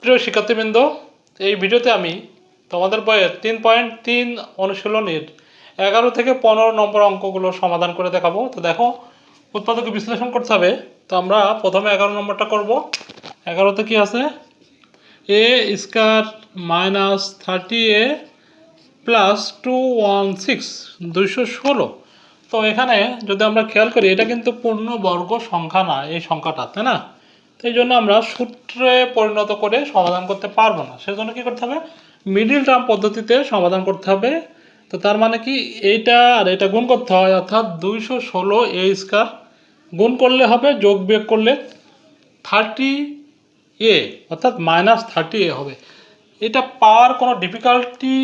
প্রিয় শিক্ষার্থীবৃন্দ, এই ভিডিওতে আমি তোমাদের বইয়ের তিন পয়েন্ট তিন অনুশীলনীর এগারো থেকে পনেরো নম্বর অঙ্কগুলো সমাধান করে দেখাবো। তো দেখো, উৎপাদকে বিশ্লেষণ করতে হবে। তো আমরা প্রথমে এগারো নম্বরটা করব। এগারোতে কি আছে? A square minus thirty A plus two one six, দুইশো ষোলো। তো এখানে যদি আমরা খেয়াল করি, এটা কিন্তু পূর্ণবর্গ সংখ্যা না, এই সংখ্যাটা, তাই না? এই জন্য আমরা সূত্রে পরিণত করে সমাধান করতে পারব না। সেজন্য কি করতে হবে? মিডিল টার্ম পদ্ধতিতে সমাধান করতে হবে। তো তার মানে কি? এইটা আর এটা গুণ করতে হয়, অর্থাৎ দুইশো ষোলো এ স্কোয়ার গুণ করলে হবে, যোগ বিয়োগ করলে থার্টি এ অর্থাৎ মাইনাস থার্টি এ হবে। এটা পাওয়ার কোনো ডিফিকাল্টি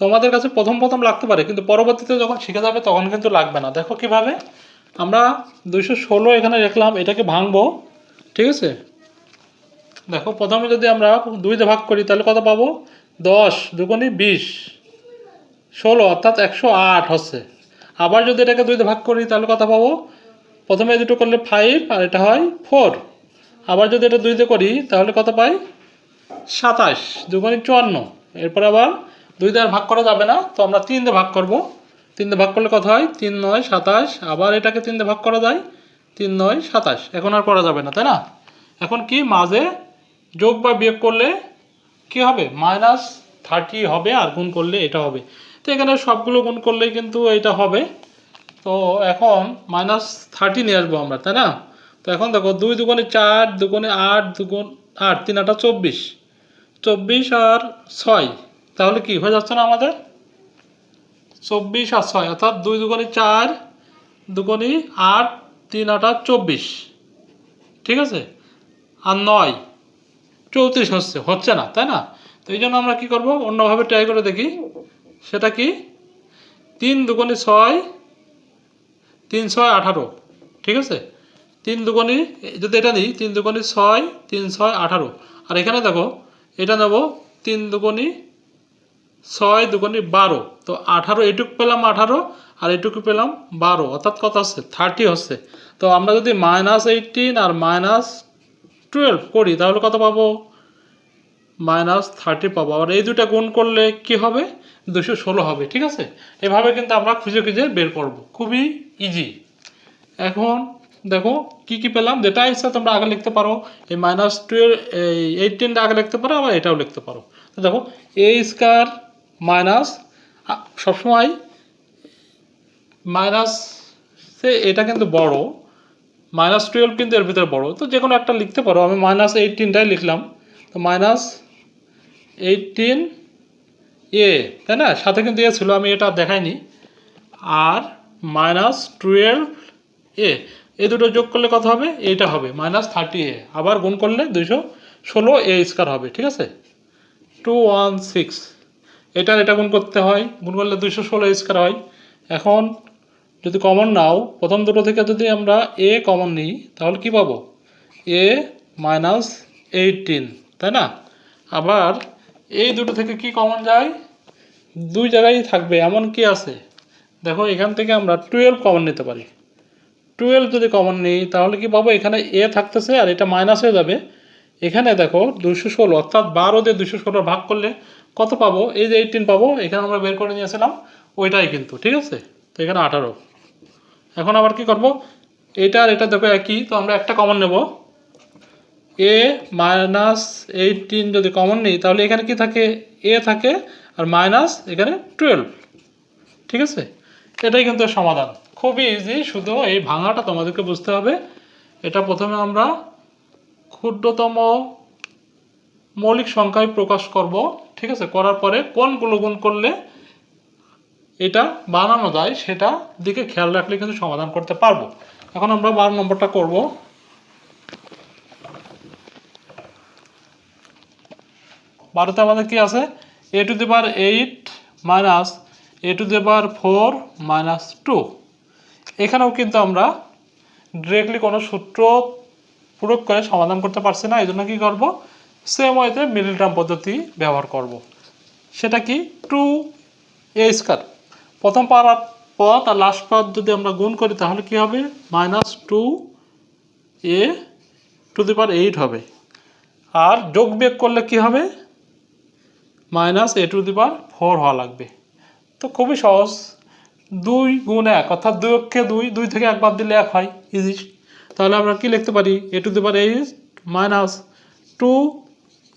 তোমাদের কাছে প্রথম প্রথম লাগতে পারে, কিন্তু পরবর্তীতে যখন শিখে যাবে তখন কিন্তু লাগবে না। দেখো কীভাবে আমরা দুইশো ষোলো এখানে রাখলাম, এটাকে ভাঙবো। ঠিক আছে? দেখো, প্রথমে যদি আমরা দুইতে ভাগ করি, তাহলে কত পাবো? দশ দুগুণি বিশ। ষোলো, অর্থাৎ একশো আট হচ্ছে। আবার যদি এটাকে দুইতে ভাগ করি, তাহলে কত পাবো? প্রথমে দুটো করলে ফাইভ আর এটা হয় ফোর আবার যদি এটা দুইতে করি, তাহলে কত পাই? সাতাশ, দুগুণি চুয়ান্ন। এরপর আবার দুই দিয়ে ভাগ করা যাবে না, তো আমরা তিন দিয়ে ভাগ করব। তিন দিয়ে ভাগ করলে কত হয়? তিন নয়, সাতাশ। আবার এটাকে তিন দিয়ে ভাগ করা যায় তিন নয়, সাতাশ। এখন আর করা যাবে না, তাই না? এখন কি? মাঝে যোগ বা বিয়োগ করলে কি হবে? মাইনাস থার্টি হবে আর গুণ করলে এটা হবে। তো এখানে সবগুলো গুণ করলেই কিন্তু এটা হবে। তো এখন মাইনাস থার্টি নিয়ে আসব আমরা, তাই না? তো এখন দেখো, দুই দুগুণে চার, দুগুণে আট, দুগুণ আট, তিন আটা চব্বিশ। চব্বিশ আর ছয়, তাহলে কি হয়ে যাচ্ছে না আমাদের? চব্বিশ আর ছয়, অর্থাৎ দুই দুগুণে চার, দুগুণে আট তিন আটা চব্বিশ। ঠিক আছে? আর নয়, চৌত্রিশ হচ্ছে হচ্ছে না, তাই না? তো এই জন্য আমরা কি করব? অন্যভাবে ট্রাই করে দেখি। সেটা কি? তিন দুগুণে ছয়, তিন ছয় আঠারো। ঠিক আছে? তিন দুগুণি, যদি এটা নিই, তিন দুগুণি ছয়, তিন ছয় আঠারো। আর এখানে দেখো, এটা নেব তিন দুগুণি ছয় দুগুণি বারো। তো আঠারো এটুকু পেলাম আঠারো আর এটুকু পেলাম বারো, অর্থাৎ কত হচ্ছে থার্টি হচ্ছে। তো আমরা যদি মাইনাস এইটিন আর মাইনাস টুয়েলভ করি, তাহলে কত পাবো? মাইনাস থার্টি পাবো। আর এই দুটা গুণ করলে কি হবে? দুশো ষোলো হবে, ঠিক আছে? এভাবে কিন্তু আমরা খুঁজে খুঁজে বের করব। খুবই ইজি এখন দেখো কি কি পেলাম? যেটা ইচ্ছা তোমরা আগে লিখতে পারো। এই মাইনাস টুয়েলভ এই এইটিনটা আগে লিখতে পারো, আবার এটাও লিখতে পারো। তো দেখো এ স্কোয়ার মাইনাস সবসময় মাইনাস সে এটা কিন্তু বড়। মাইনাস টুয়েলভ কিন্তু এর ভিতরে বড়। তো যে কোনো একটা লিখতে পারো। আমি মাইনাস এইটিনটাই লিখলাম। তো মাইনাস এইটিন এ তাই না? সাথে কিন্তু এ ছিল। আমি এটা দেখাইনি। আর মাইনাস টুয়েলভ এ এই দুটো যোগ করলে কত হবে? এইটা হবে। মাইনাস থার্টি এ আবার গুণ করলে দুইশো ষোলো এ স্কোয়ার হবে। ঠিক আছে? টু ওয়ান সিক্স এটা এটা গুণ করতে হয়। গুণ করলে দুইশো ষোলো স্কোয়ার হয়। এখন যদি কমন নাও, প্রথম দুটো থেকে যদি আমরা এ কমন নিই, তাহলে কি পাবো? এ মাইনাস এইটিন তাই না? আবার এই দুটো থেকে কি কমন যায়? দুই জায়গায় থাকবে, এমন কি আছে? দেখো, এখান থেকে আমরা টুয়েলভ কমন নিতে পারি। টুয়েলভ যদি কমন নিই, তাহলে কি পাবো? এখানে এ থাকতেছে আর এটা মাইনাস হয়ে যাবে। এখানে দেখো দুশো ষোলো, অর্থাৎ বারো দিয়ে দুশো ষোলো ভাগ করলে কত পাবো? এই যে এইটিন পাবো, এখানে আমরা বের করে নিয়েছিলাম, ওইটাই কিন্তু, ঠিক আছে? তো এখানে আঠারো। এখন আবার কি করব? এটা আর এটা দেখো একই, তো আমরা একটা কমন নেব। এ মাইনাস এইটিন যদি কমন নিই, তাহলে এখানে কি থাকে? এ থাকে আর মাইনাস এখানে টুয়েলভ ঠিক আছে? এটাই কিন্তু সমাধান। খুবই ইজি শুধু এই ভাঙাটা তোমাদেরকে বুঝতে হবে। এটা প্রথমে আমরা ক্ষুদ্রতম মৌলিক সংখ্যায় প্রকাশ করব। ঠিক আছে? করার পরে কোনগুলো গুণ করলে এটা বানানো যায়, সেটা দিকে খেয়াল রাখলে কিন্তু সমাধান করতে পারব। এখন আমরা বারো নম্বরটা করব। বারোতে আমাদের কি আছে? A to the power eight minus A to the power four minus two এখানেও কিন্তু আমরা ডিরেক্টলি কোনো সূত্র প্রয়োগ করে সমাধান করতে পারছি না এই জন্য কী করব? সেম ওয়েতে মিডিল টার্ম পদ্ধতি ব্যবহার করব। সেটা কি? টু এ স্কোয়ার প্রথম পাড়ার পথ আর লাস্ট পথ যদি আমরা গুণ করি, তাহলে কি হবে? Minus two A to the power eight হবে। আর যোগ বিয়োগ করলে কি হবে? Minus A to the power four হওয়া লাগবে। তো খুবই সহজ। দুই গুণ এক, অর্থাৎ দুই অক্ষে দুই দুই থেকে এক বাদ দিলে এক হয়। ইজি তাহলে আমরা কি লিখতে পারি? A to the power eight minus two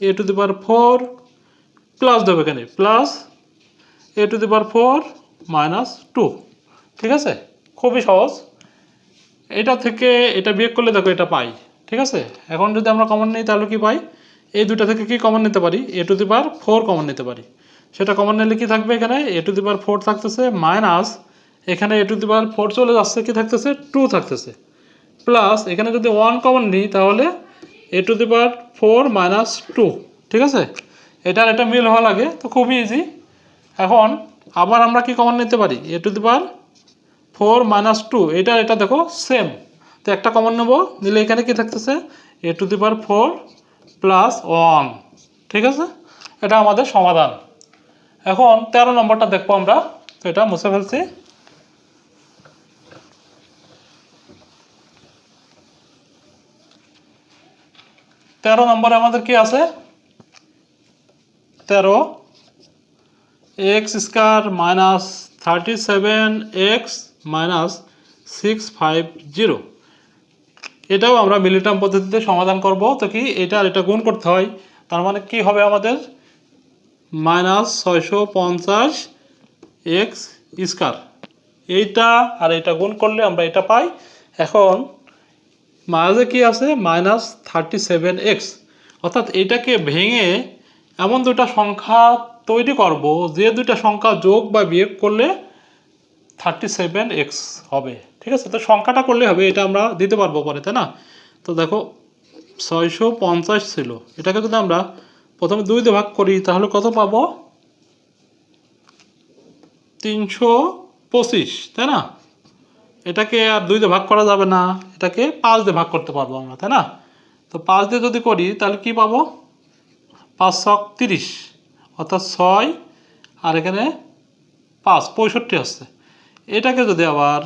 A to the power four plus দেবে এখানে। Plus A to the power four minus two, ঠিক আছে? খুবই সহজ। এটা থেকে, এটা বিয়োগ করলে দেখো এটা পাই, ঠিক আছে? এখন যদি আমরা কমন নিই, তাহলে কি পাই? এই দুটো থেকে কি কমন নিতে পারি? A to the power four common নিতে পারি। সেটা কমন নিলে কি থাকবে এখানে? A to the power four থাকতেছে, মাইনাস এখানে এ টু দি পাওয়ার ফোর চলে যাচ্ছে, কি থাকতেছে? টু থাকতেছে। প্লাস এখানে যদি ওয়ান কমন নিই, তাহলে a to the power four minus two ঠিক আছে? এটার এটা মিল হওয়া লাগে, তো খুবই ইজি এখন আবার আমরা কি কমন নিতে পারি? A to the power four minus two এটা এটা দেখো সেম তো একটা কমন নেব, নিলে এখানে কি থাকতেছে? A to the power four plus one ঠিক আছে? এটা আমাদের সমাধান। এখন তেরো নম্বরটা দেখব আমরা। তো এটা মুছে ফেলছি। তেরো নম্বরে আমাদের কি আছে? তেরো x square minus thirty seven x minus six five zero. এটাও আমরা মিলিটাম পদ্ধতিতে সমাধান করব। তো কি? এটা আর এটা গুণ করতে হয়। তার মানে কি হবে আমাদের? মাইনাস ছয়শো পঞ্চাশ এক্স স্কোয়ার। এইটা আর এটা গুণ করলে আমরা এটা পাই। এখন মাঝে কি আছে? Minus thirty seven x. অর্থাৎ এটাকে ভেঙে এমন দুটা সংখ্যা তৈরি করব। যে দুইটা সংখ্যা যোগ বা বিয়োগ করলে থার্টি সেভেন এক্স হবে। ঠিক আছে? তো সংখ্যাটা করলে হবে, এটা আমরা দিতে পারব পরে, তাই না? তো দেখো, ছয়শো পঞ্চাশ ছিল। এটাকে যদি আমরা প্রথমে দুই দিয়ে ভাগ করি, তাহলে কত পাবো? তিনশো পঁচিশ, তাই না? এটাকে আর দুই দিয়ে ভাগ করা যাবে না। এটাকে পাঁচ দিয়ে ভাগ করতে পারব আমরা, তাই না? তো পাঁচ দিয়ে যদি করি, তাহলে কি পাবো? পাঁচ ছক তিরিশ অর্থাৎ ছয়, আর এখানে পাঁচ, পঁয়ষট্টি আসছে। এটাকে যদি আবার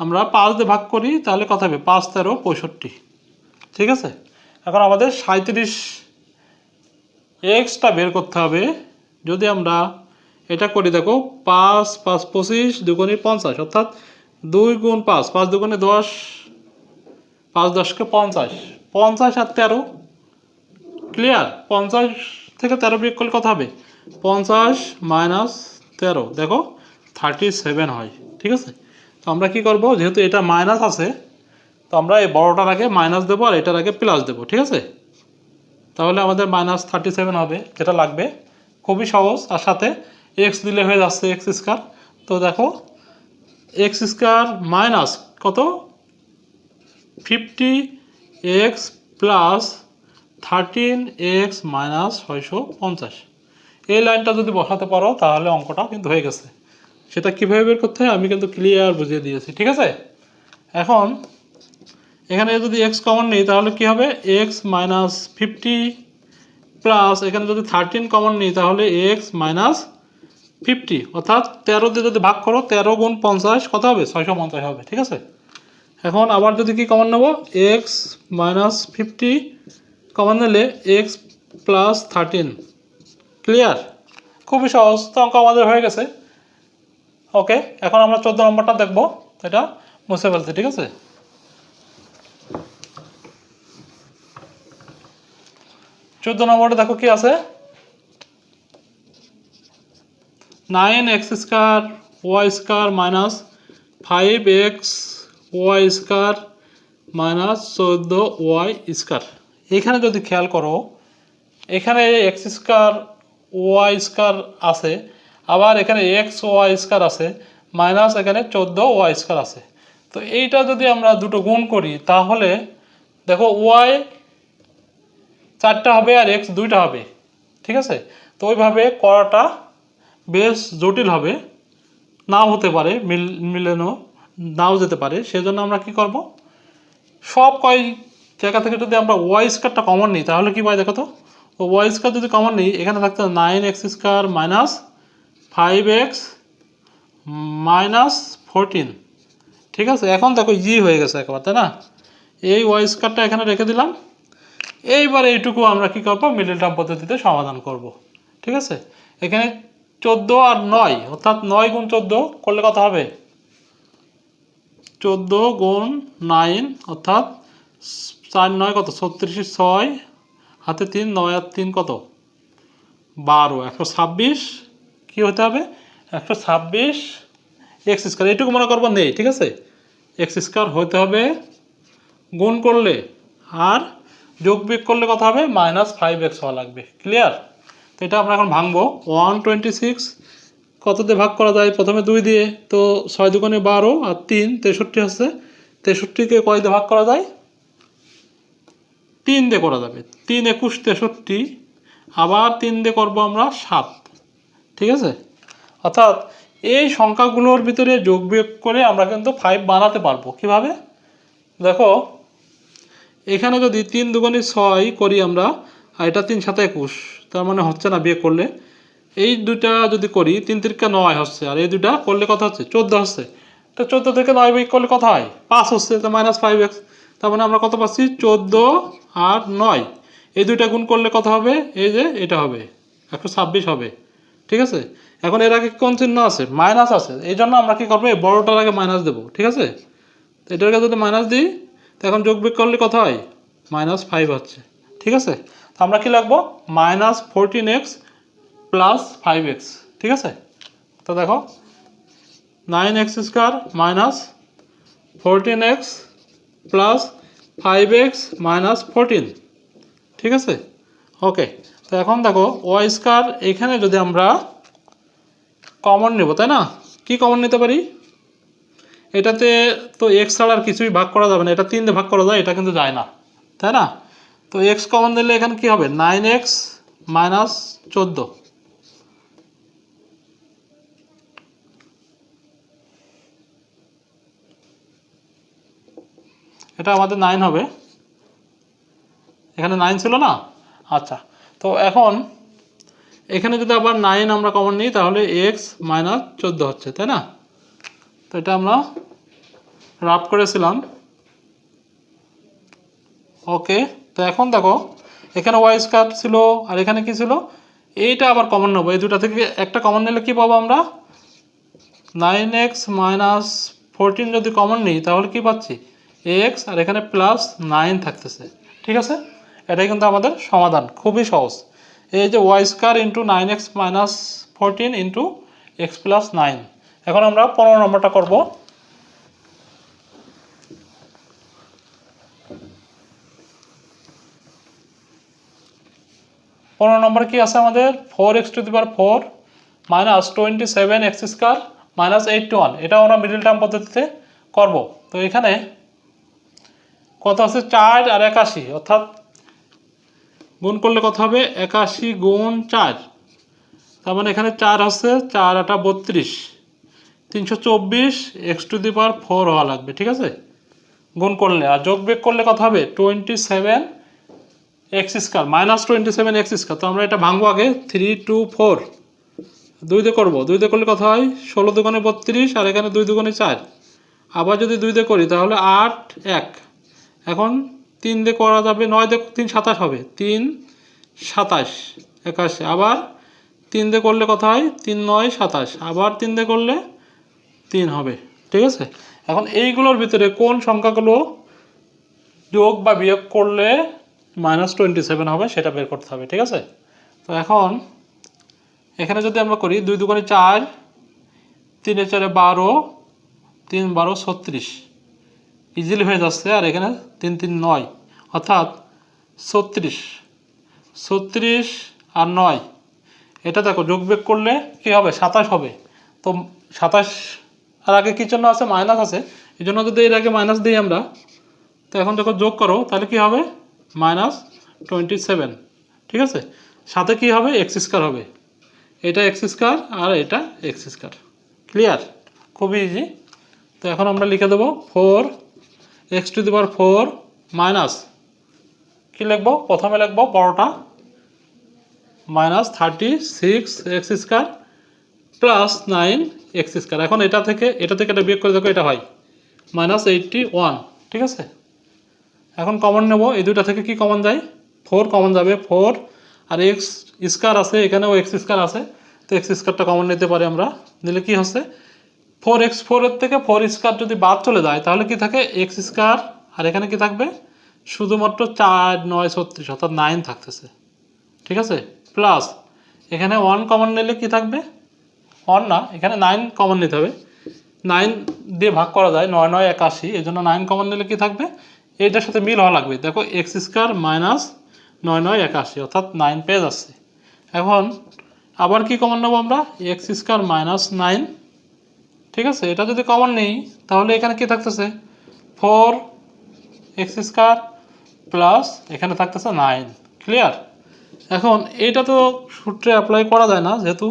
আমরা পাঁচ দিয়ে ভাগ করি, তাহলে কথা হবে? পাঁচ, তেরো, পঁয়ষট্টি। ঠিক আছে? এখন আমাদের সাঁত্রিশ এক্সটা বের করতে হবে। যদি আমরা এটা করি, দেখো, পাঁচ পাঁচ, পঁচিশ, দুগুণে পঞ্চাশ, অর্থাৎ দুই গুণ পাঁচ পাঁচ দুগুণে দশ, পাঁচ দশকে পঞ্চাশ। পঞ্চাশ আর তেরো ক্লিয়ার পঞ্চাশ থেকে তেরো বিয়োগ করলে কত হবে? পঞ্চাশ মাইনাস তেরো। দেখো থার্টি সেভেন হয়, ঠিক আছে? তো আমরা কি করব? যেহেতু এটা মাইনাস আছে, তো আমরা এই বড়োটার আগে মাইনাস দেবো আর এটার আগে প্লাস দেবো, ঠিক আছে? তাহলে আমাদের মাইনাস থার্টি সেভেন হবে, যেটা লাগবে। খুবই সহজ আর সাথে এক্স দিলে হয়ে যাচ্ছে এক্স স্কোয়ার তো দেখো এক্স স্কোয়ার মাইনাস কত? Fifty x plus thirteen x minus ছয়শো পঞ্চাশ। এই লাইনটা যদি বসাতে পারো, তাহলে অঙ্কটা কিন্তু হয়ে গেছে। সেটা কীভাবে বের করতে হয় আমি কিন্তু ক্লিয়ার বুঝিয়ে দিয়েছি, ঠিক আছে? এখন, এখানে যদি এক্স কমন নিই, তাহলে কি হবে? এক্স মাইনাস ফিফটি প্লাস এখানে যদি থার্টিন কমন নিই, তাহলে এক্স মাইনাস ফিফটি অর্থাৎ তেরো দিয়ে যদি ভাগ করো, তেরো গুণ পঞ্চাশ কত হবে? ছয়শো পঞ্চাশ হবে, ঠিক আছে? এখন আবার যদি কি কমন নেব? এক্স মাইনাস ফিফটি কমন নিলে এক্স প্লাস থার্টিন। ক্লিয়ার? খুবই সহজ। তো অঙ্ক আমাদের হয়ে গেছে। ওকে, এখন আমরা চোদ্দ নম্বরটা দেখব। এটা মুছে ফেলছি, ঠিক আছে? চোদ্দ নম্বরটা দেখো কি আছে? Nine x square y square minus five x y square minus চোদ্দ ওয়াই স্কোয়ার। এখানে যদি খেয়াল করো, এখানে এক্স স্কোয়ার ওয়াই স্কোয়ার আছে, আবার এখানে এক্স ওয়াই স্কোয়ার আছে মাইনাস এখানে চোদ্দ ওয়াই স্কোয়ার আছে। তো এইটা যদি আমরা দুটো গুণ করি, তাহলে দেখো ওয়াই চারটা হবে আর এক্স দুইটা হবে, ঠিক আছে? তো ওইভাবে করাটা বেশ জটিল হবে, নাও হতে পারে, মিল মিলেনও নাও যেতে পারে। সেজন্য আমরা কি করব? সব কয় জায়গা থেকে যদি আমরা ওয়াই স্কোয়ারটা কমন নিই, তাহলে কি পাই দেখো তো? ওয়াই স্কোয়ার যদি কমন নিই, এখানে থাকতে nine x square minus five x minus fourteen ঠিক আছে? এখন দেখো ই হয়ে গেছে একবার, তাই না? এই ওয়াই স্কোয়ারটা এখানে রেখে দিলাম। এইবার এইটুকু আমরা কি করব? মিডল টার্ম পদ্ধতিতে সমাধান করব। ঠিক আছে? এখানে চোদ্দ আর নয়, অর্থাৎ নয় গুণ চোদ্দ করলে কত হবে? চোদ্দ গুণ নাইন অর্থাৎ চার নয় কত? ছত্রিশে ছয়, হাতে তিন, নয় আর তিন কত? বারো। একশো ছাব্বিশ, কী হতে হবে? একশো ছাব্বিশ এক্স স্কোয়ার। এইটুকু মনে করব নেই, ঠিক আছে? এক্স স্কোয়ার হতে হবে, গুণ করলে আর যোগ বিয়োগ করলে কত হবে? মাইনাস ফাইভ এক্স হওয়া লাগবে। ক্লিয়ার? তো এটা আমরা এখন ভাঙবো। ওয়ান টোয়েন্টি সিক্স কত দিয়ে ভাগ করা যায়? প্রথমে দুই দিয়ে, তো ছয় দুগুণে বারো আর তিন তেষট্টি হচ্ছে, তেষট্টিকে কয় দিয়ে ভাগ করা যায়? তিন দিয়ে করা যাবে। তিন একুশ তেষট্টি, আবার তিন দিয়ে করব আমরা সাত। ঠিক আছে? অর্থাৎ এই সংখ্যাগুলোর ভিতরে যোগ বিয়োগ করে আমরা কিন্তু ফাইভ বানাতে পারব। কীভাবে? দেখো, এখানে যদি তিন দুগুণে ছয় করি আমরা, আর এটা তিন সাথে একুশ, তার মানে হচ্ছে না বিয়ে করলে। এই দুটা যদি করি, তিন তিরিকা নয় হচ্ছে, আর এই দুটা করলে কত হচ্ছে? চোদ্দ হচ্ছে। তো চোদ্দ থেকে নয় বিয়োগ করলে কত হয়? পাঁচ হচ্ছে, তো মাইনাস ফাইভ এক্স তার মানে আমরা কত পাচ্ছি? চোদ্দ আর নয়। এই দুইটা গুণ করলে কত হবে? এই যে এটা হবে। একশো ছাব্বিশ হবে। ঠিক আছে? এখন এর আগে কোন চিহ্ন আছে? মাইনাস আছে। এই জন্য আমরা কী করব? এই বড়োটার আগে মাইনাস দেবো। ঠিক আছে? এটার আগে যদি মাইনাস দিই, তো এখন যোগ বিয়োগ করলে কত হয়? মাইনাস ফাইভ হচ্ছে। ঠিক আছে? তো আমরা কী লাগবো minus fourteen x plus five x ঠিক আছে? তো দেখো nine x square minus fourteen x plus five x minus fourteen ঠিক আছে? ওকে তো এখন দেখো ওয়াই স্কোয়ার এখানে যদি আমরা কমন নেব, তাই না? কি কমন নিতে পারি? এটাতে তো এক্স ছাড়া আর কিছুই ভাগ করা যাবে না। এটা তিন ভাগ করা যায়, এটা কিন্তু যায় না। তাই না? তো এক্স কমন দিলে এখানে কি হবে? নাইন এক্স মাইনাস চোদ্দ। এটা আমাদের নাইন হবে। এখানে নাইন ছিল না? আচ্ছা তো এখন এখানে যদি আবার নাইন আমরা কমন নিই, তাহলে এক্স মাইনাস চোদ্দ হচ্ছে, তাই না? তো এটা আমরা রাফ করেছিলাম। ওকে তো এখন দেখো, এখানে ওয়াই স্কোয়ার ছিল, আর এখানে কি ছিল? এইটা আবার কমন নেব, এই দুটা থেকে একটা কমন নিলে কি পাবো আমরা? নাইন এক্স মাইনাস ফোরটিন যদি কমন নিই, তাহলে কি পাচ্ছি? এক্স আর এখানে প্লাস নাইন থাকতেছে। ঠিক আছে? এটাই কিন্তু আমাদের সমাধান। খুবই সহজ। এই যে y square into nine x minus fourteen into x plus nine এখন আমরা পনেরো নম্বরটা করব। পনেরো নম্বর কি আছে আমাদের? Four x to the power four minus twenty seven x square minus eight two one এটাও আমরা মিডিল টার্ম পদ্ধতিতে করব। তো এখানে কত আছে চার আর একাশি, অর্থাৎ গুণ করলে কত হবে? একাশি গুণ চার। তার মানে এখানে চার আছে, চার আটা বত্রিশ। তিনশো চব্বিশ x to the power four হওয়া লাগবে, ঠিক আছে? গুণ করলে, আর যোগ বিয়োগ করলে কত হবে? Twenty seven x square, minus twenty seven x square. তো আমরা এটা ভাঙবো আগে, থ্রি টু ফোর। দুই দিয়ে করব, দুই দিয়ে করলে কত হয়? ষোলো দোকানে বত্রিশ, আর এখানে দুই দোকানে চার। আবার যদি দুই দিয়ে করি, তাহলে আট, এক। এখন তিন দিয়ে করা যাবে, নয় দিয়ে তিন সাতাশ হবে। তিন, সাতাশ, একাশি। আবার তিন দিয়ে করলে কত হয়? তিন, নয়, সাতাশ। আবার তিন দিয়ে করলে তিন হবে। ঠিক আছে? এখন এইগুলোর ভিতরে কোন সংখ্যাগুলো যোগ বা বিয়োগ করলে মাইনাস টোয়েন্টি সেভেন হবে, সেটা বের করতে হবে। ঠিক আছে? তো এখন এখানে যদি আমরা করি, দুই দুগুণে চার, তিনে চারে বারো, তিন বারো ছত্রিশ। ইজিলি হয়ে যাচ্ছে আর এখানে তিন তিন নয়, অর্থাৎ ছত্রিশ। ছত্রিশ আর নয়, এটা দেখো, যোগ বিয়োগ করলে কী হবে? সাতাশ হবে। তো সাতাশ, আর আগে কী জন্য আছে? মাইনাস আছে। এই জন্য যদি এর আগে মাইনাস দিই আমরা, তো এখন যখন যোগ করো, তাহলে কি হবে? মাইনাস টোয়েন্টি সেভেন, ঠিক আছে? সাথে কি হবে? এক্স স্কোয়ার হবে। এটা এক্স স্কোয়ার আর এটা এক্স স্কোয়ার। ক্লিয়ার? খুবই ইজি তো এখন আমরা লিখে দেবো four x to the power four minus কী লিখব? প্রথমে লিখব বড়টা minus thirty six x square plus nine x square. এখন এটা থেকে এটা থেকে এটা বিয়োগ করে দেখো, এটা হয়। মাইনাস এইটটি ওয়ান, ঠিক আছে? এখন কমন নেব, এই দুটা থেকে কি কমন যায়? ফোর কমন যাবে, ফোর। আর এক্স স্কোয়ার আছে, এখানেও এক্স স্কোয়ার আছে। তো এক্স স্কোয়ারটা কমন নিতে পারি আমরা। নিলে কি হচ্ছে? ফোর এক্স ফোরের থেকে ফোর স্কোয়ার যদি বাদ চলে যায়, তাহলে কি থাকে? এক্স স্কোয়ার, আর এখানে কি থাকবে? শুধুমাত্র চার, নয়, ছত্রিশ, অর্থাৎ নাইন থাকতেছে। ঠিক আছে? প্লাস এখানে ওয়ান কমন নিলে কি থাকবে? ওয়ান না, এখানে নাইন কমন নিতে হবে। নাইন দিয়ে ভাগ করা যায়, নয় নয়, একাশি, এই জন্য নাইন কমন নিলে কি থাকবে? এইটার সাথে মিল হওয়া লাগবে। দেখো, এক্স স্কোয়ার মাইনাস নয় নয়, একাশি, অর্থাৎ নাইন পেয়ে যাচ্ছে। এখন আবার কি কমন নেব আমরা? এক্স স্কোয়ার মাইনাস নাইন ঠিক আছে? এটা যদি কমন নেই, তাহলে এখানে কি থাকতেছে? ফোর এক্স স্কোয়ার প্লাস এখানে থাকতেছে নাইন ক্লিয়ার এখন এটা তো সূত্রে অ্যাপ্লাই করা যায় না, যেহেতু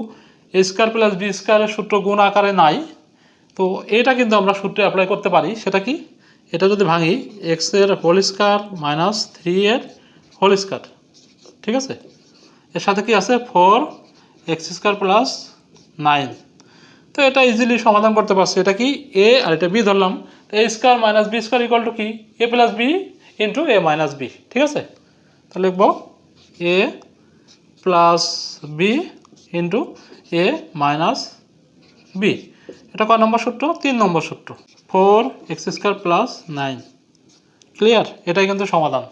এ স্কোয়ার প্লাস বি স্কোয়ারের সূত্র গুণ আকারে নাই। তো এটা কিন্তু আমরা সূত্রে অ্যাপ্লাই করতে পারি, সেটা কি? এটা যদি ভাঙি এক্সের হোল স্কোয়ার মাইনাস থ্রি এর হোল স্কোয়ার ঠিক আছে? এর সাথে কি আছে? Four x square plus nine তো এটা ইজিলি সমাধান করতে পারছি। এটা কি? এ আর এটা বি ধরলাম। A square minus b square equal to কি? A plus b into a minus b ঠিক আছে? তাহলে লিখব a plus b into a minus b এটা কয় নম্বর সূত্র? তিন নম্বর সূত্র। Four x square plus nine clear এটাই কিন্তু সমাধান।